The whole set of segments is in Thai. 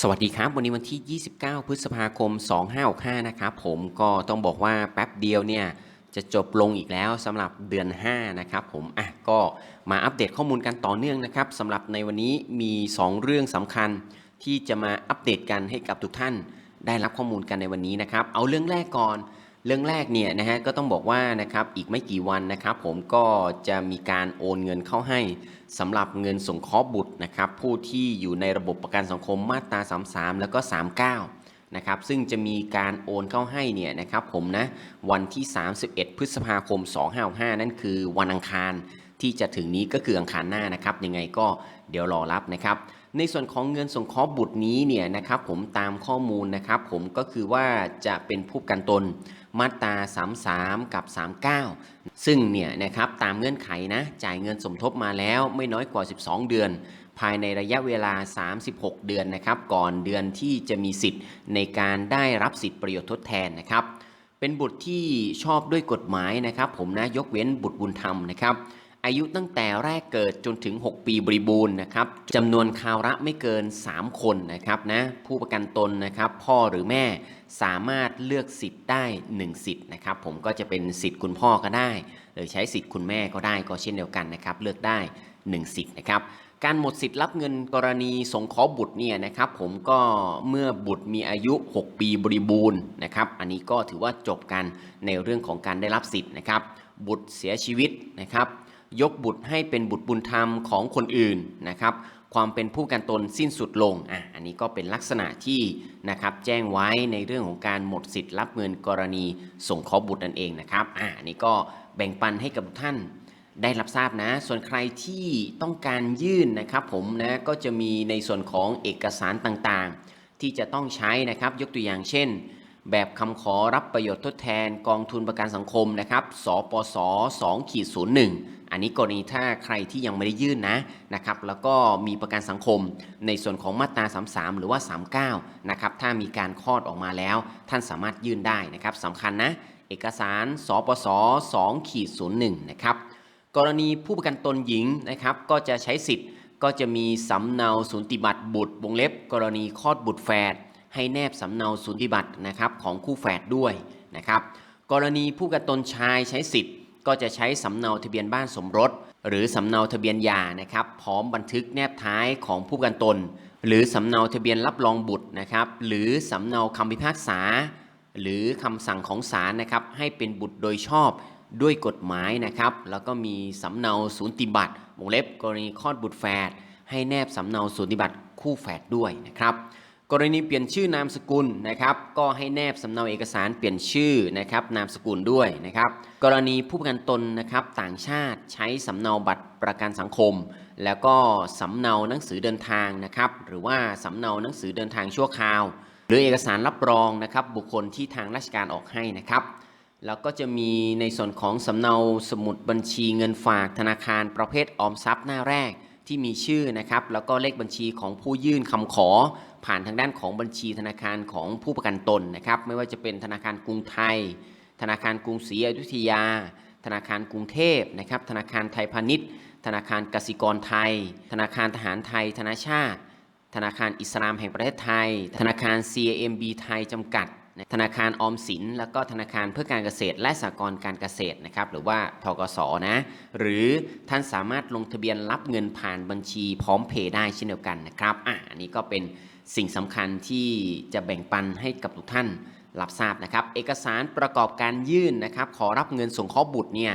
สวัสดีครับ วันนี้วันที่ 29 พฤษภาคม 2565 นะครับผมก็ต้องบอกว่าแป๊บเดียวเนี่ยจะจบลงอีกแล้วสำหรับเดือน 5 นะครับผมอะก็มาอัปเดตข้อมูลกันต่อเนื่องนะครับสำหรับในวันนี้มี 2 เรื่องสำคัญ ที่จะมาอัปเดตกันให้กับทุกท่าน ได้รับข้อมูลกันในวันนี้นะครับ เอาเรื่องแรกก่อน เรื่องแรกเนี่ยนะฮะก็ต้องบอกว่านะครับอีกไม่กี่วันนะครับผมก็จะมีการโอนเงินเข้าให้สำหรับเงินสงเคราะห์บุตรนะครับผู้ที่อยู่ในระบบประกันสังคมมาตรา 33 แล้วก็ 39 นะครับซึ่งจะมีการโอนเข้าให้เนี่ยนะครับผมนะวันที่ 31 พฤษภาคม 255 นั่นคือวันอังคารที่จะถึงนี้ก็คืออังคารหน้านะครับยังไงก็เดี๋ยวรอรับนะครับในส่วนของเงินสงเคราะห์บุตรนี้เนี่ยนะครับผมตามข้อมูลนะครับผมก็คือว่าจะเป็นผู้กันตน มาตรา 33 กับ 39 ซึ่งเนี่ยนะครับตามเงื่อนไขนะจ่ายเงินสมทบมาแล้วไม่น้อยกว่า 12 เดือน ภายในระยะเวลา 36 เดือนนะครับก่อนเดือนที่จะมีสิทธิ์ในการได้รับสิทธิประโยชน์ทดแทนนะครับเป็นบุตรที่ชอบด้วยกฎหมายนะครับ ผมนะยกเว้นบุตรบุญธรรมนะครับ อายุตั้งแต่แรกเกิดจนถึง 6 ปีบริบูรณ์นะครับจำนวนคาวระไม่เกิน 3 คนนะครับนะผู้ประกันตนนะครับพ่อหรือแม่สามารถเลือกสิทธิ์ได้ 1 สิทธิ์นะครับผมก็จะเป็นสิทธิ์คุณพ่อก็ได้ หรือใช้สิทธิ์คุณแม่ก็ได้ก็เช่นเดียวกันนะครับเลือกได้ 1 สิทธิ์นะครับการหมดสิทธิ์รับเงินกรณีสงเคราะห์บุตรเนี่ยนะครับผมก็เมื่อบุตรมีอายุ 6 ปีบริบูรณ์นะครับอันนี้ก็ถือว่าจบกันในเรื่องของการได้รับสิทธิ์นะครับบุตรเสียชีวิตนะครับ ยกบุตรให้เป็นบุตรบุญธรรมของคนอื่นนะครับ ความเป็นผู้กันตนสิ้นสุดลงอะอันนี้ก็เป็นลักษณะที่นะครับแจ้งไว้ในเรื่องของการหมดสิทธิ์รับเงินกรณีส่งเคราะห์บุตรนั่นเองนะครับอะอันนี้ก็แบ่งปันให้กับทุกท่านได้รับทราบนะ ส่วนใครที่ต้องการยื่นนะครับผมนะก็จะมีในส่วนของเอกสารต่างๆ ที่จะต้องใช้นะครับ ยกตัวอย่างเช่น แบบคำขอรับประโยชน์ทดแทนกองทุนประกันสังคมนะครับ สปส2ขีด01 อันนี้กรณีถ้าใครที่ยังไม่ได้ยื่นนะนะครับแล้วก็มีประกันสังคมในส่วนของมาตรา 33 หรือว่า 39 นะครับถ้ามีการคลอดออกมาแล้ว ท่านสามารถยื่นได้นะครับสำคัญนะ เอกสารสปส2ขีด01นะครับกรณีผู้ประกันตนหญิงนะครับก็จะใช้สิทธิ์ก็จะมีสำเนาสูติบัตรบุตรวงเล็บ กรณีคลอดบุตรแฝดให้แนบสำเนาสูติบัตรนะครับของคู่แฝดด้วยนะครับกรณีผู้ประกันตนชายใช้สิทธิ์ ก็จะใช้สำเนาทะเบียนบ้านสมรส หรือสำเนาทะเบียนหย่านะครับพร้อมบันทึกแนบท้ายของผู้กันตน หรือสำเนาทะเบียนรับรองบุตรนะครับหรือสำเนาคำพิพากษา หรือคำสั่งของศาลนะครับให้เป็นบุตรโดยชอบด้วยกฎหมายนะครับ แล้วก็มีสำเนาสูติบัตรวงเล็บกรณีคลอดบุตรแฝดให้แนบสำเนาสูติบัตรคู่แฝดด้วยนะครับ กรณีเปลี่ยนชื่อนามสกุลนะครับก็ให้แนบสำเนาเอกสารเปลี่ยนชื่อนะครับนามสกุลด้วยนะครับกรณีผู้ประกันตนนะครับต่างชาติใช้สำเนาบัตรประกันสังคม แล้วก็สำเนาหนังสือเดินทางนะครับหรือว่าสำเนาหนังสือเดินทางชั่วคราว หรือเอกสารรับรองนะครับบุคคลที่ทางราชการออกให้นะครับแล้วก็จะมีในส่วนของสำเนาสมุดบัญชีเงินฝากธนาคารประเภทออมทรัพย์หน้าแรกที่มีชื่อนะครับแล้วก็เลขบัญชีของผู้ยื่นคำขอ ผ่านทางด้านของบัญชีธนาคารของผู้ประกันตนนะครับ ไม่ว่าจะเป็นธนาคารกรุงไทย ธนาคารกรุงศรีอยุธยา ธนาคารกรุงเทพนะครับ ธนาคารไทยพาณิชย์ ธนาคารกสิกรไทย ธนาคารทหารไทย ธนาชาติ ธนาคารอิสลามแห่งประเทศไทย ธนาคาร CMB ไทยจำกัด ธนาคารออมสิน แล้วก็ธนาคารเพื่อการเกษตรและสหกรณ์การเกษตรนะครับ หรือว่าทกสนะ หรือท่านสามารถลงทะเบียนรับเงินผ่านบัญชีพร้อมเพย์ได้เช่นเดียวกันนะครับ อะอันนี้ก็เป็น สิ่งสำคัญที่จะแบ่งปันให้กับทุกท่านรับทราบนะครับ เอกสารประกอบการยื่นนะครับ ขอรับเงินสงเคราะห์บุตรเนี่ย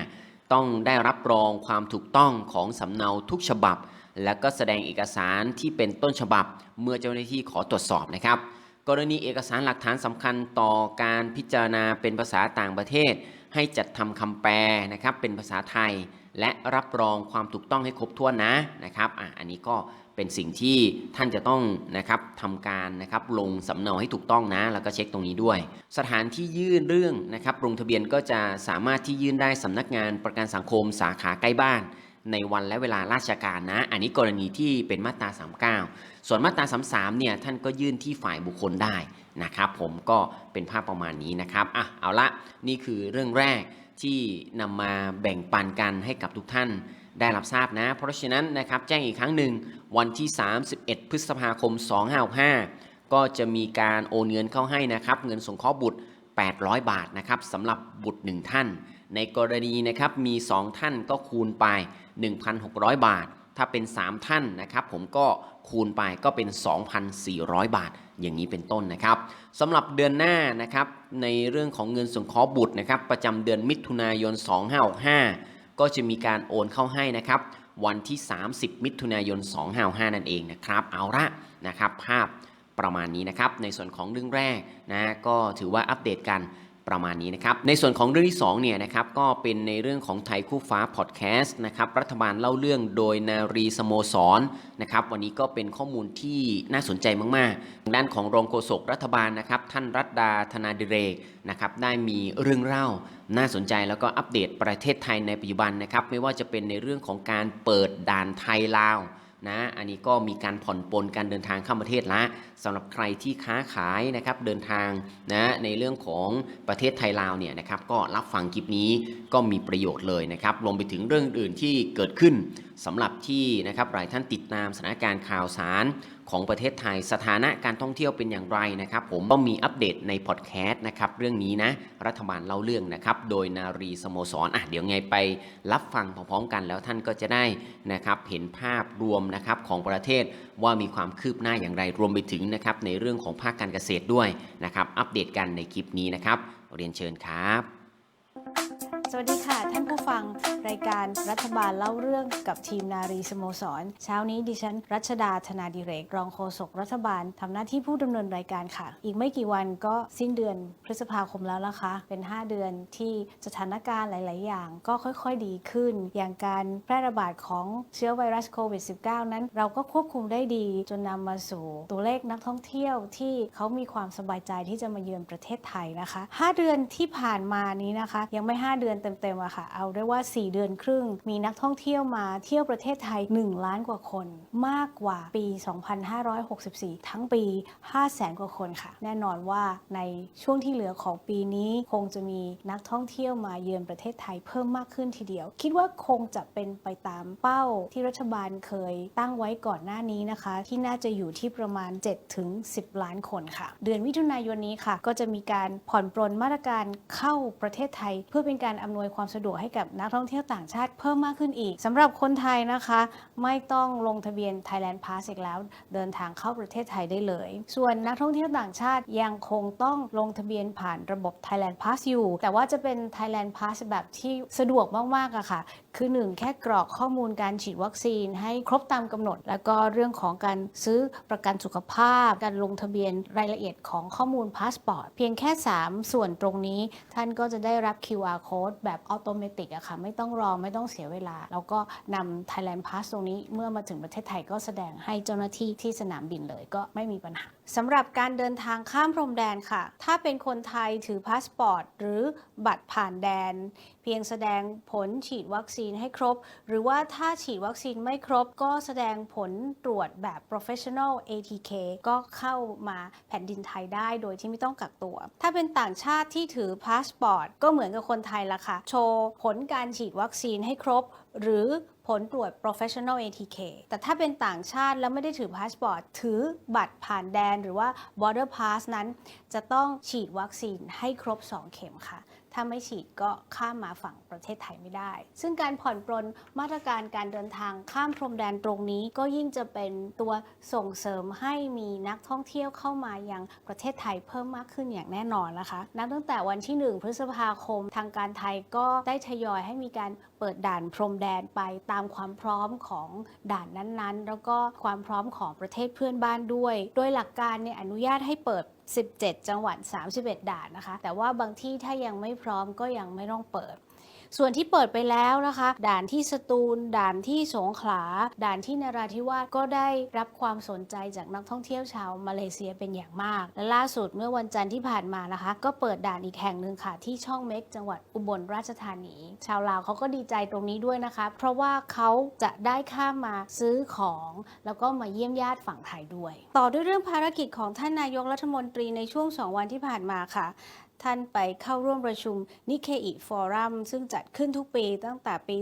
ต้องได้รับรองความถูกต้องของสำเนาทุกฉบับ แล้วก็แสดงเอกสารที่เป็นต้นฉบับ เมื่อเจ้าหน้าที่ขอตรวจสอบนะครับ กรณีเอกสารหลักฐานสำคัญต่อการพิจารณาเป็นภาษาต่างประเทศ ให้จัดทำคำแปลนะครับเป็นภาษาไทย และรับรองความถูกต้องให้ครบถ้วนนะนะครับอะอันนี้ก็เป็นสิ่งที่ท่านจะต้องนะครับทำการนะครับลงสำเนาให้ถูกต้องนะ แล้วก็เช็คตรงนี้ด้วย สถานที่ยื่นเรื่องนะครับลงทะเบียนก็จะสามารถที่ยื่นได้สำนักงานประกันสังคมสาขาใกล้บ้าน ในวันและเวลาราชการนะ อันนี้กรณีที่เป็นมาตรา 39 ส่วนมาตรา 33 เนี่ยท่านก็ยื่นที่ฝ่ายบุคคลได้นะครับ ผมก็เป็นภาพประมาณนี้นะครับอะเอาละนี่คือเรื่องแรกที่นำมาแบ่งปันกันให้กับทุกท่านได้รับทราบนะ เพราะฉะนั้นนะครับแจ้งอีกครั้งหนึ่งวันที่ 31 พฤษภาคม 2565 ก็จะมีการโอนเงินเข้าให้นะครับ เงินสงเคราะห์บุตร 800 บาทนะครับสำหรับบุตร 1 ท่าน ในกรณีนะครับมี 2 ท่านก็คูณไป 1,600 บาท ถ้าเป็น 3 ท่านนะครับ ผมก็คูณไปก็เป็น 2,400 บาท อย่างนี้เป็นต้นนะครับสำหรับเดือนหน้านะครับ ในเรื่องของเงินสงเคราะห์บุตรนะครับ ประจำเดือนมิถุนายน 2565 ก็จะมีการโอนเข้าให้นะครับ วันที่ 30 มิถุนายน 255 นั่นเองนะครับ เอาละนะครับ ภาพประมาณนี้นะครับ ในส่วนของเรื่องแรกนะ ก็ถือว่าอัปเดตกัน ประมาณนี้นะครับ ในส่วนของเรื่องที่2เนี่ยนะครับก็เป็นในเรื่องของไทยคู่ฟ้าพอดแคสต์นะครับรัฐบาลเล่าเรื่องโดยนารีสโมสรนะครับวันนี้ก็เป็นข้อมูลที่น่าสนใจมากๆทางด้านของรองโฆษกรัฐบาลนะครับท่านรัตดาธนาดิเรกนะครับได้มีเรื่องเล่าน่าสนใจแล้วก็อัปเดตประเทศไทยในปัจจุบันนะครับไม่ว่าจะเป็นในเรื่องของการเปิดด่านไทยลาว นะอันนี้ก็มีการผ่อนปลนการเดินทางเข้าประเทศละสำหรับใครที่ค้าขายนะครับเดินทางนะในเรื่องของประเทศไทยลาวเนี่ยนะครับก็รับฟังคลิปนี้ก็มีประโยชน์เลยนะครับรวมไปถึงเรื่องอื่นที่เกิดขึ้น สำหรับที่นะครับหลายท่านติดตามสถานการณ์ข่าวสารของประเทศไทยสถานะการท่องเที่ยวเป็นอย่างไรนะครับ ผมก็มีอัปเดตในพอดแคสต์นะครับเรื่องนี้นะรัฐบาลเล่าเรื่องนะครับ โดยนารีสโมสรอะเดี๋ยวไงไปรับฟังพร้อมๆกันแล้วท่านก็จะได้นะครับเห็นภาพรวมนะครับของประเทศว่ามีความคืบหน้าอย่างไรรวมไปถึงนะครับในเรื่องของภาคการเกษตรด้วยนะครับ อัปเดตกันในคลิปนี้นะครับ เรียนเชิญครับ สวัสดีค่ะ ท่านผู้ฟังรายการรัฐบาลเล่าเรื่องกับทีมนารีสโมสร เช้านี้ดิฉัน รัชดาธนาดิเรก รองโฆษกรัฐบาลทำหน้าที่ผู้ดำเนินรายการค่ะ อีกไม่กี่วันก็สิ้นเดือนพฤษภาคมแล้วนะคะ เป็น 5 เดือนที่สถานการณ์หลาย ๆ อย่าง ก็ค่อยๆดีขึ้น อย่างการแพร่ระบาดของเชื้อไวรัสโควิด -19 นั้น เราก็ควบคุมได้ดีจนนำมาสู่ตัวเลขนักท่องเที่ยวที่เขามีความสบายใจที่จะมาเยือนประเทศไทยนะคะ 5 เดือนที่ผ่านมานี้นะคะ ยังไม่ 5 เดือนเต็มๆอะค่ะ เอาได้ว่า 4 เดือนครึ่ง มีนักท่องเที่ยวมาเที่ยวประเทศไทย 1 ล้านกว่าคน มากกว่าปี 2564 ทั้งปี 5 แสนกว่าคนค่ะ แน่นอนว่าในช่วงที่เหลือของปีนี้คงจะมีนักท่องเที่ยวมาเยือนประเทศไทยเพิ่มมากขึ้นทีเดียว คิดว่าคงจะเป็นไปตามเป้าที่รัฐบาลเคยตั้งไว้ก่อนหน้านี้นะคะ ที่น่าจะอยู่ที่ประมาณ 7 ถึง 10 ล้านคนค่ะ เดือนมิถุนายนนี้ค่ะ ก็จะมีการผ่อนปรนมาตรการเข้าประเทศไทย เพื่อเป็นการอำนวยความสะดวกให้กับนักท่องเที่ยวต่างชาติเพิ่มมากขึ้นอีกสำหรับคนไทยนะคะ ไม่ต้องลงทะเบียน Thailand Pass อีกแล้ว เดินทางเข้าประเทศไทยได้เลย ส่วนนักท่องเที่ยวต่างชาติยังคงต้องลงทะเบียนผ่านระบบ Thailand Pass อยู่ แต่ว่าจะเป็น Thailand Pass แบบที่สะดวกมากๆอะค่ะคือหนึ่งแค่กรอกข้อมูลการฉีดวัคซีนให้ครบตามกำหนด แล้วก็เรื่องของการซื้อประกันสุขภาพ การลงทะเบียนรายละเอียดของข้อมูลพาสปอร์ตเพียงแค่ 3 ส่วนตรงนี้ ท่านก็จะได้รับ QR code แบบอัตโนมัติอะค่ะ ไม่ต้องรอไม่ต้องเสียเวลา แล้วก็นำ Thailand Pass ตรงนี้เมื่อมาถึงประเทศไทยก็แสดงให้เจ้าหน้าที่ที่สนามบินเลยก็ไม่มีปัญหา สำหรับการเดินทางข้ามพรมแดนค่ะ ถ้าเป็นคนไทยถือพาสปอร์ต หรือบัตรผ่านแดน เพียงแสดงผลฉีดวัคซีนให้ครบ หรือว่าถ้าฉีดวัคซีนไม่ครบ ก็แสดงผลตรวจแบบ professional ATK ก็เข้ามาแผ่นดินไทยได้โดยที่ไม่ต้องกักตัว ถ้าเป็นต่างชาติที่ถือพาสปอร์ต ก็เหมือนกับคนไทยละค่ะ โชว์ผลการฉีดวัคซีนให้ครบ หรือผลตรวจ professional ATK แต่ถ้าเป็นต่างชาติแล้วไม่ได้ถือพาสปอร์ต ถือบัตรผ่านแดนหรือว่า border pass นั้น จะต้องฉีดวัคซีนให้ครบ 2 เข็มค่ะ ถ้าไม่ฉีดก็ข้ามมาฝั่งประเทศไทยไม่ได้ ซึ่งการผ่อนปรนมาตรการการเดินทางข้ามพรมแดนตรงนี้ก็ยิ่งจะเป็นตัวส่งเสริมให้มีนักท่องเที่ยวเข้ามายังประเทศไทยเพิ่มมากขึ้นอย่างแน่นอนนะคะ นับตั้งแต่วันที่ 1 พฤษภาคมทางการไทยก็ได้ทยอยให้มีการเปิดด่านพรมแดนไปตามความพร้อมของด่านนั้นๆ แล้วก็ความพร้อมของประเทศเพื่อนบ้านด้วย โดยหลักการเนี่ยอนุญาตให้เปิด17 จังหวัด 31 ด่านนะคะ แต่ว่าบางที่ถ้ายังไม่พร้อมก็ยังไม่ต้องเปิด ส่วนที่เปิดไปแล้วนะคะ ด่านที่สตูล ด่านที่สงขลา ด่านที่นราธิวาสก็ได้รับความสนใจจากนักท่องเที่ยวชาวมาเลเซียเป็นอย่างมาก และล่าสุดเมื่อวันจันทร์ที่ผ่านมานะคะ ก็เปิดด่านอีกแห่งหนึ่งค่ะ ที่ช่องเม็กจังหวัดอุบลราชธานี ชาวลาวเขาก็ดีใจตรงนี้ด้วยนะคะ เพราะว่าเขาจะได้ข้ามมาซื้อของ แล้วก็มาเยี่ยมญาติฝั่งไทยด้วย ต่อด้วยเรื่องภารกิจของท่านนายกรัฐมนตรีในช่วง 2 วันที่ผ่านมาค่ะ ท่านไปเข้าร่วมประชุมนิเคอิฟอรัมซึ่งจัดขึ้นทุกปีตั้งแต่ปี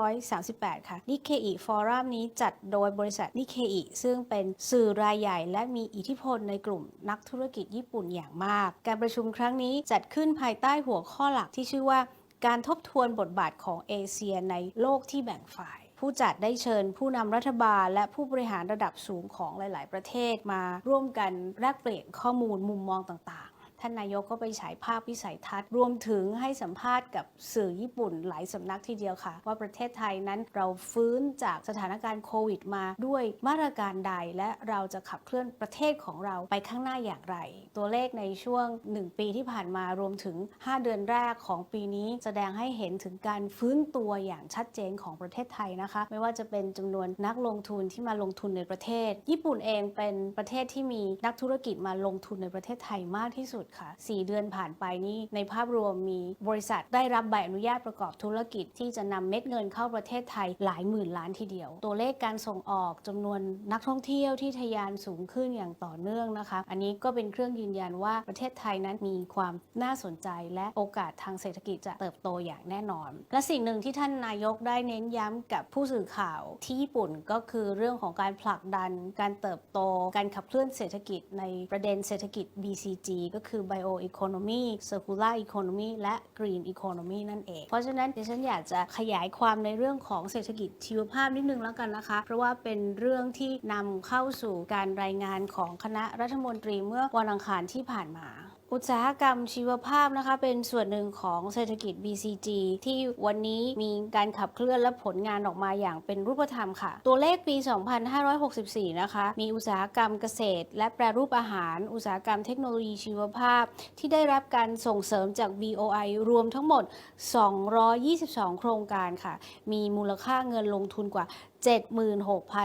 2538 ค่ะนิเคอิฟอรัมนี้จัดโดยบริษัทนิเคอิซึ่งเป็นสื่อรายใหญ่ และมีอิทธิพลในกลุ่มนักธุรกิจญี่ปุ่นอย่างมาก การประชุมครั้งนี้จัดขึ้นภายใต้หัวข้อหลักที่ชื่อว่า การทบทวนบทบาทของเอเชียในโลกที่แบ่งฝ่ายผู้จัดได้เชิญผู้นำรัฐบาล และผู้บริหารระดับสูงของหลาย ๆ ประเทศมาร่วมกันแลกเปลี่ยนข้อมูลมุมมองต่างๆ ท่านนายกก็ไปฉายภาพวิสัยทัศน์ รวมถึงให้สัมภาษณ์กับสื่อญี่ปุ่นหลายสำนักทีเดียวค่ะ ว่าประเทศไทยนั้นเราฟื้นจากสถานการณ์โควิดมาด้วยมาตรการใด และเราจะขับเคลื่อนประเทศของเราไปข้างหน้าอย่างไร ตัวเลขในช่วง 1 ปีที่ผ่านมารวมถึง 5 เดือนแรกของปีนี้แสดงให้เห็นถึงการฟื้นตัวอย่างชัดเจนของประเทศไทยนะคะ ไม่ว่าจะเป็นจำนวนนักลงทุนที่มาลงทุนในประเทศ ญี่ปุ่นเองเป็นประเทศที่มีนักธุรกิจมาลงทุนในประเทศไทยมากที่สุดค่ะ 4 เดือนผ่านไปนี้ในภาพรวมมีบริษัทได้รับใบอนุญาตประกอบธุรกิจ ที่จะนำเม็ดเงินเข้าประเทศไทยหลายหมื่นล้านทีเดียว ตัวเลขการส่งออกจำนวนนักท่องเที่ยวที่ทะยานสูงขึ้นอย่างต่อเนื่องนะคะ อันนี้ก็เป็นเครื่องยืนยันว่าประเทศไทยนั้นมีความน่าสนใจ และโอกาสทางเศรษฐกิจจะเติบโตอย่างแน่นอน และสิ่งหนึ่งที่ท่านนายกได้เน้นย้ำกับผู้สื่อข่าวที่ญี่ปุ่นก็คือเรื่องของการผลักดัน การเติบโต การขับเคลื่อนเศรษฐกิจในประเด็นเศรษฐกิจ BCG ก็คือือ Bioeconomy Circular Economy และ Green Economy นั่นเอง เพราะฉะนั้นดิฉันอยากจะขยายความในเรื่องของเศรษฐกิจชีวภาพนิดนึงแล้วกันนะคะ เพราะว่าเป็นเรื่องที่นำเข้าสู่การรายงานของคณะรัฐมนตรีเมื่อวันอังคารที่ผ่านมา อุตสาหกรรมชีวภาพนะคะ เป็นส่วนหนึ่งของเศรษฐกิจ BCG ที่วันนี้มีการขับเคลื่อนและผลงานออกมาอย่างเป็นรูปธรรมค่ะ ตัวเลขปี 2564 นะคะ มีอุตสาหกรรมเกษตร และแปรรูปอาหาร อุตสาหกรรมเทคโนโลยีชีวภาพ ที่ได้รับการส่งเสริมจาก BOI รวมทั้งหมด 222 โครงการค่ะ มีมูลค่าเงินลงทุนกว่า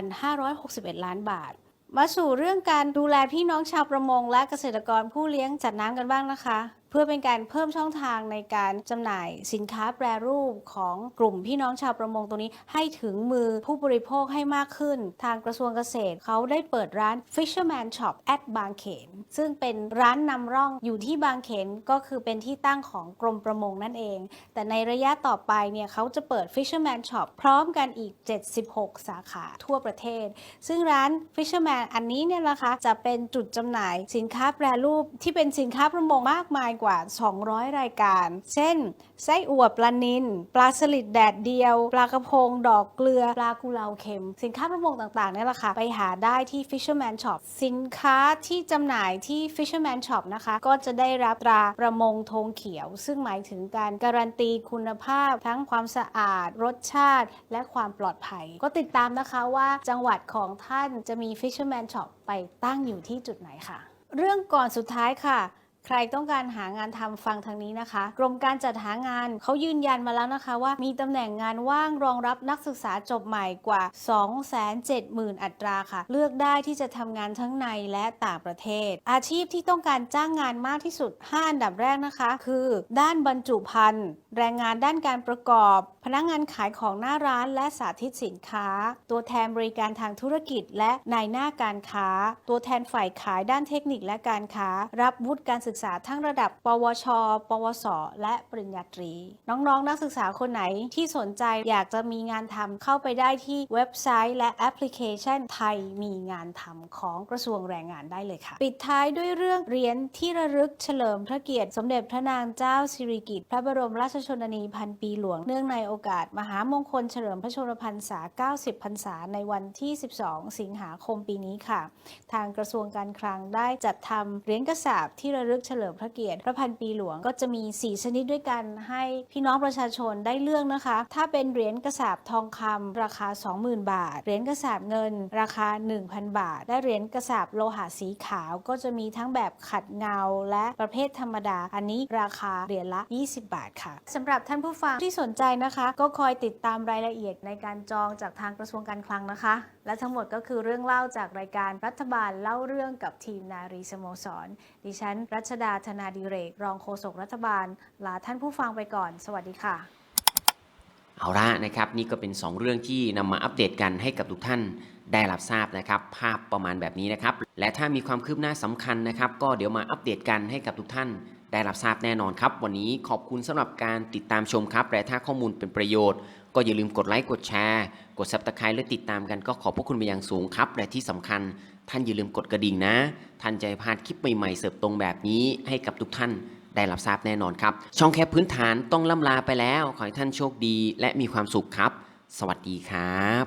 76,561 ล้านบาท มาสู่เรื่องการดูแลพี่น้องชาวประมงและเกษตรกรผู้เลี้ยงจัดน้ำกันบ้างนะคะ เพื่อเป็นการเพิ่มช่องทางในการจำหน่ายสินค้าแปรรูปของกลุ่มพี่น้องชาวประมงตรงนี้ให้ถึงมือผู้บริโภคให้มากขึ้น ทางกระทรวงเกษตรเขาได้เปิดร้าน Fisherman Shop at บางเขน ซึ่งเป็นร้านนำร่องอยู่ที่บางเขนก็คือเป็นที่ตั้งของกรมประมงนั่นเอง แต่ในระยะต่อไปเนี่ยเขาจะเปิด Fisherman Shop พร้อมกันอีก 76 สาขาทั่วประเทศ ซึ่งร้าน Fisherman อันนี้เนี่ยนะคะจะเป็นจุดจำหน่ายสินค้าแปรรูปที่เป็นสินค้าประมงมากมายกว่า 200 รายการ เช่น ไส้อั่วปลานิลปลาสลิดแดดเดียว ปลากระพง ดอกเกลือ ปลากุเลาเค็ม สินค้าประมงต่างๆเนี่ยแหละค่ะ ไปหาได้ที่ Fisherman Shop สินค้าที่จำหน่ายที่ Fisherman Shop นะคะ ก็จะได้รับตราประมงธงเขียว ซึ่งหมายถึงการการันตีคุณภาพ ทั้งความสะอาด รสชาติ และความปลอดภัย ก็ติดตามนะคะว่าจังหวัดของท่านจะมี Fisherman Shop ไปตั้งอยู่ที่จุดไหนค่ะ เรื่องก่อนสุดท้ายค่ะ ใครต้องการหางานทำฟังทางนี้นะคะ กรมการจัดหางานเขายืนยันมาแล้วนะคะ ว่ามีตำแหน่งงานว่างรองรับนักศึกษาจบใหม่กว่า 270,000 อัตราค่ะ เลือกได้ที่จะทำงานทั้งในและต่างประเทศ อาชีพที่ต้องการจ้างงานมากที่สุด 5 อันดับแรกนะคะ คือ ด้านบรรจุภัณฑ์ แรงงานด้านการประกอบ พนักงานขายของหน้าร้านและสาธิตสินค้า ตัวแทนบริการทางธุรกิจและนายหน้าการค้า ตัวแทนฝ่ายขายด้านเทคนิคและการค้า รับวุฒิการศึกษาทั้งระดับ ปวช ปวส และปริญญาตรี น้องๆนนักศึกษาคนไหนที่สนใจอยากจะมีงานทำเข้าไปได้ที่เว็บไซต์ และแอปพลิเคชันไทยมีงานทำของกระทรวงแรงงานได้เลยค่ะ ปิดท้ายด้วยเรื่องเหรียญที่ระลึกเฉลิมพระเกียรติ สมเด็จพระนางเจ้าสิริกิติ์พระบรมราชชนนีพันปีหลวง เนื่องในโอกาส มหามงคลเฉลิมพระชนมพรรษา 90 พรรษา ในวันที่ 12 สิงหาคมปีนี้ค่ะ ทางกระทรวงการคลังได้จัดทำเหรียญกระสาบที่ระลึกเฉลิมพระเกียรติพระพันปีหลวงก็จะมี 4 ชนิดด้วยกันให้พี่น้องประชาชนได้เลือกนะคะ ถ้าเป็นเหรียญกระสาบทองคำราคา 20,000 บาท เหรียญกระสาบเงิน ราคา 1,000 บาท และเหรียญกระสาบโลหะสีขาวก็จะมีทั้งแบบขัดเงาและประเภทธรรมดา อันนี้ราคาเหรียญละ 20 บาทค่ะสำหรับท่านผู้ฟังที่สนใจนะคะ ก็คอยติดตามรายละเอียดในการจองจากทางกระทรวงการคลังนะคะ และทั้งหมดก็คือเรื่องเล่าจากรายการรัฐบาลเล่าเรื่องกับทีมนารีสโมสร ดิฉัน รัชดาธนาดิเรก รองโฆษกรัฐบาล ลาท่านผู้ฟังไปก่อน สวัสดีค่ะ เอาละนะครับ นี่ก็เป็น 2 เรื่องที่นำมาอัปเดตกันให้กับทุกท่านได้รับทราบนะครับ ภาพประมาณแบบนี้นะครับ และถ้ามีความคืบหน้าสำคัญนะครับ ก็เดี๋ยวมาอัปเดตกันให้กับทุกท่าน ได้รับทราบแน่นอนครับ วันนี้ขอบคุณสำหรับการติดตามชมครับ และถ้าข้อมูลเป็นประโยชน์ ก็อย่าลืมกดไลค์กดแชร์กด subscribe และติดตามกันก็ขอบพระคุณเป็นอย่างสูงครับ และที่สำคัญ ท่านอย่าลืมกดกระดิ่งนะ ท่านจะพลาดคลิปใหม่ๆเสิร์ฟตรงแบบนี้ให้กับทุกท่านได้รับทราบแน่นอนครับ ช่องแค่พื้นฐานต้องล่ำลาไปแล้ว ขอให้ท่านโชคดี และมีความสุขครับ สวัสดีครับ